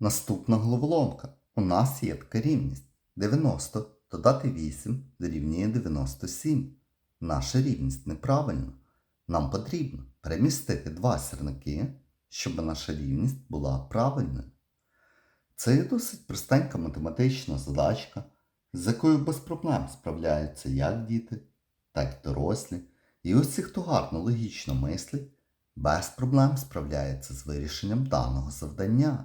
Наступна головоломка. У нас є така рівність. 90 додати 8 дорівнює 97. Наша рівність неправильна. Нам потрібно перемістити два сірники, щоб наша рівність була правильною. Це є досить простенька математична задачка, з якою без проблем справляються як діти, так і дорослі. І усі, хто гарно логічно мислить, без проблем справляється з вирішенням даного завдання.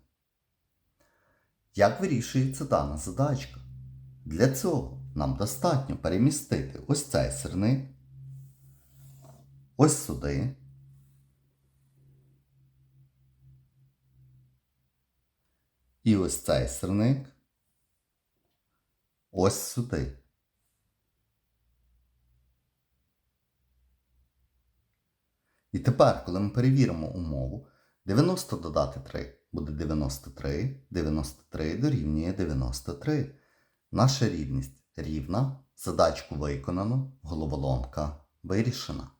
Як вирішується дана задачка? Для цього нам достатньо перемістити ось цей сирник, ось сюди. І ось цей сирник ось сюди. І тепер, коли ми перевіримо умову, 90 додати 3 буде 93, 93 дорівнює 93. Наша рівність рівна, задачку виконано, головоломка вирішена.